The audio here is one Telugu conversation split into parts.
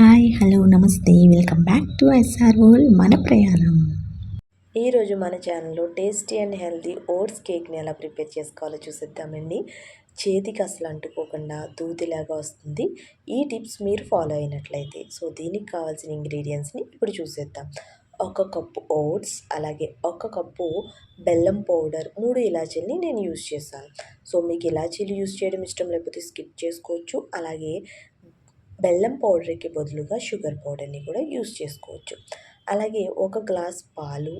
హాయ్ హలో నమస్తే. Welcome back to SR world మన ప్రయాణం. ఈరోజు మన ఛానల్లో టేస్టీ అండ్ హెల్తీ ఓట్స్ కేక్ని ఎలా ప్రిపేర్ చేసుకోవాలో చూసేద్దామండి. చేతికి అసలు అంటుకోకుండా దూదిలాగా వస్తుంది. ఈ టిప్స్ మీరు ఫాలో అయినట్లయితే సో దీనికి కావాల్సిన ఇంగ్రీడియంట్స్ని ఇప్పుడు చూసేద్దాం. ఒక కప్పు ఓట్స్ అలాగే ఒక కప్పు బెల్లం పౌడర్ మూడు ఇలాచీల్ని నేను యూస్ చేశాను. సో మీకు ఇలాచీలు యూస్ చేయడం ఇష్టం లేకపోతే స్కిప్ చేసుకోవచ్చు. అలాగే బెల్లం పౌడర్కి బదులుగా షుగర్ పౌడర్ని కూడా యూస్ చేసుకోవచ్చు. అలాగే ఒక గ్లాస్ పాలు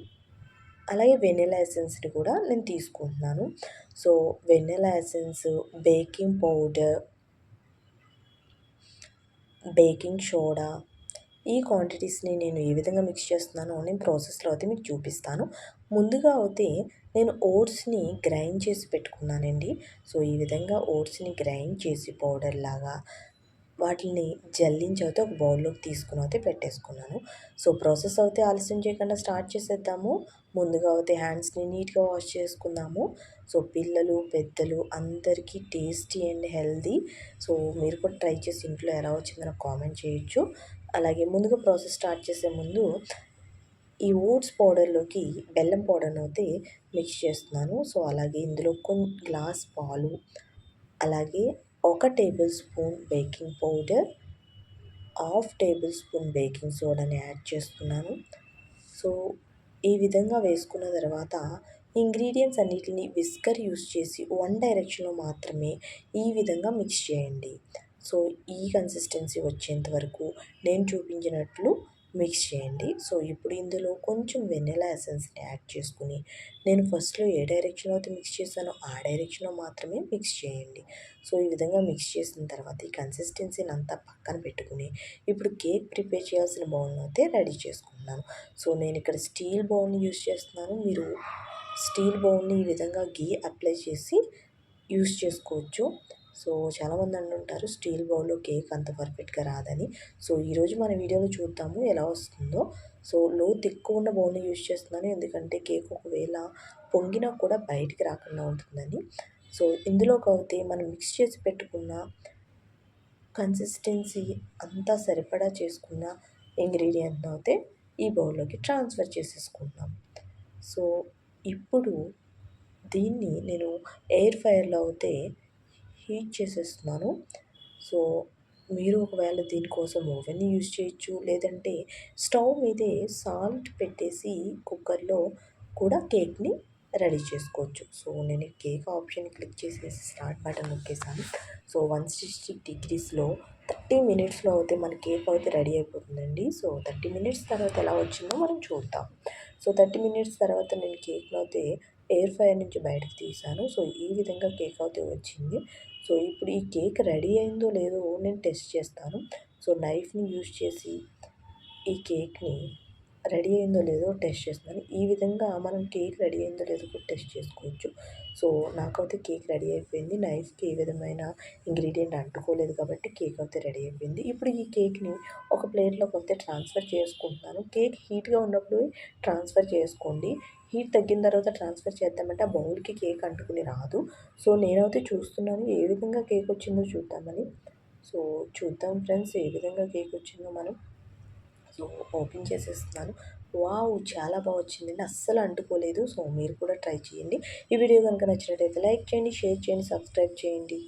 అలాగే వెనిలా ఎసెన్స్ని కూడా నేను తీసుకుంటున్నాను. So vanilla essence baking powder baking soda ఈ క్వాంటిటీస్ని నేను ఏ విధంగా మిక్స్ చేస్తున్నానో నేను ప్రాసెస్లో అయితే మీకు చూపిస్తాను. ముందుగా అయితే నేను ఓట్స్ని గ్రైండ్ చేసి పెట్టుకున్నానండి. సో ఈ విధంగా ఓట్స్ని గ్రైండ్ చేసి పౌడర్ లాగా వాటిని జల్లించి అయితే ఒక బౌల్లోకి తీసుకుని అయితే పెట్టేసుకున్నాను. సో ప్రాసెస్ అయితే ఆలస్యం చేయకుండా స్టార్ట్ చేసేద్దాము. ముందుగా అయితే హ్యాండ్స్ని నీట్గా వాష్ చేసుకుందాము. సో పిల్లలు పెద్దలు అందరికీ టేస్టీ అండ్ హెల్దీ సో మీరు కూడా ట్రై చేసి ఇంట్లో ఎలా వచ్చిందో నాకు కామెంట్ చేయొచ్చు. అలాగే ముందుగా ప్రాసెస్ స్టార్ట్ చేసే ముందు ఈ ఓట్స్ పౌడర్లోకి బెల్లం పౌడర్ని అయితే మిక్స్ చేస్తున్నాను. సో అలాగే ఇందులో కొన్ని గ్లాస్ పాలు అలాగే ఒక tablespoon baking powder half tablespoon baking సోడాని add చేస్తున్నాను. సో ఈ విధంగా వేసుకున్న తర్వాత ఇంగ్రీడియంట్స్ అన్నిటిని విస్కర్ యూస్ చేసి వన్ డైరెక్షన్లో మాత్రమే ఈ విధంగా మిక్స్ చేయండి. సో ఈ కన్సిస్టెన్సీ వచ్చేంత వరకు నేను చూపించినట్లు మిక్స్ చేయండి. సో ఇప్పుడు ఇందులో కొంచెం వెనిలా ఎసెన్స్ని యాడ్ చేసుకుని నేను ఫస్ట్లో ఏ డైరెక్షన్లో అయితే మిక్స్ చేశానో ఆ డైరెక్షన్లో మాత్రమే మిక్స్ చేయండి. సో ఈ విధంగా మిక్స్ చేసిన తర్వాత ఈ కన్సిస్టెన్సీని అంతా పక్కన పెట్టుకుని ఇప్పుడు కేక్ ప్రిపేర్ చేయాల్సిన బౌల్ని అయితే రెడీ చేసుకుంటున్నాను. సో నేను ఇక్కడ స్టీల్ బౌల్ని యూస్ చేస్తున్నాను. మీరు స్టీల్ బౌల్ని ఈ విధంగా గీ అప్లై చేసి యూస్ చేసుకోవచ్చు. సో చాలామంది అంటుంటారు స్టీల్ బౌల్లో కేక్ అంత పర్ఫెక్ట్గా రాదని. సో ఈరోజు మన వీడియోలో చూద్దాము ఎలా వస్తుందో. సో లోత్ ఎక్కువ ఉన్న బౌల్ని యూజ్ చేస్తున్నాను. ఎందుకంటే కేక్ ఒకవేళ పొంగినా కూడా బయటికి రాకుండా ఉంటుందని. సో ఇందులోకి అయితే మనం మిక్స్ చేసి పెట్టుకున్న కన్సిస్టెన్సీ అంతా సరిపడా చేసుకున్న ఇంగ్రీడియంట్ అయితే ఈ బౌల్లోకి ట్రాన్స్ఫర్ చేసేసుకుంటున్నాం. సో ఇప్పుడు దీన్ని నేను ఎయిర్ ఫైర్లో అయితే హీట్ చేసేస్తున్నాను. సో మీరు ఒకవేళ దీనికోసం ఓవెన్ యూజ్ చేయొచ్చు. లేదంటే స్టవ్ మీదే సాల్ట్ పెట్టేసి కుక్కర్లో కూడా కేక్ని రెడీ చేసుకోవచ్చు. సో నేను కేక్ ఆప్షన్ క్లిక్ చేసేసి స్టార్ట్ బటన్ నొక్కేసాను సో వన్ సిక్స్టీ డిగ్రీస్లో థర్టీ మినిట్స్లో అయితే మన కేక్ అయితే రెడీ అయిపోతుందండి. సో థర్టీ మినిట్స్ తర్వాత ఎలా వచ్చిందో మనం చూద్దాం. సో థర్టీ మినిట్స్ తర్వాత నేను కేక్లో అయితే ఎయిర్ ఫ్రైయర్ నుంచి బయటకు తీసాను సో ఈ విధంగా కేక్ అయితే వచ్చింది. సో ఇప్పుడు ఈ కేక్ రెడీ అయిందో లేదో నేను టెస్ట్ చేస్తాను. సో నైఫ్ని యూజ్ చేసి ఈ కేక్ని రెడీ అయిందో లేదో టెస్ట్ చేస్తున్నాను. ఈ విధంగా మనం కేక్ రెడీ అయిందో లేదో కూడా టెస్ట్ చేసుకోవచ్చు. సో నాకైతే కేక్ రెడీ అయిపోయింది. నైఫ్కి ఏ విధమైన ఇంగ్రీడియంట్ అంటుకోలేదు కాబట్టి కేక్ అయితే రెడీ అయిపోయింది. ఇప్పుడు ఈ కేక్ని ఒక ప్లేట్లోకి అయితే ట్రాన్స్ఫర్ చేసుకుంటున్నాను. కేక్ హీట్గా ఉన్నప్పుడు ట్రాన్స్ఫర్ చేసుకోండి. హీట్ తగ్గిన తర్వాత ట్రాన్స్ఫర్ చేద్దామంటే ఆ బౌల్కి కేక్ అంటుకుని రాదు. సో నేనైతే చూస్తున్నాను ఏ విధంగా కేక్ వచ్చిందో చూద్దామని. సో చూద్దాం ఫ్రెండ్స్ ఏ విధంగా కేక్ వచ్చిందో మనం. ఓపెన్ చేసేస్తున్నాను. వావ్! చాలా బాగా వచ్చిందండి. అస్సలు అంటుకోలేదు. సో మీరు కూడా ట్రై చేయండి. ఈ వీడియో కనుక నచ్చినట్టయితే లైక్ చేయండి షేర్ చేయండి సబ్స్క్రైబ్ చేయండి.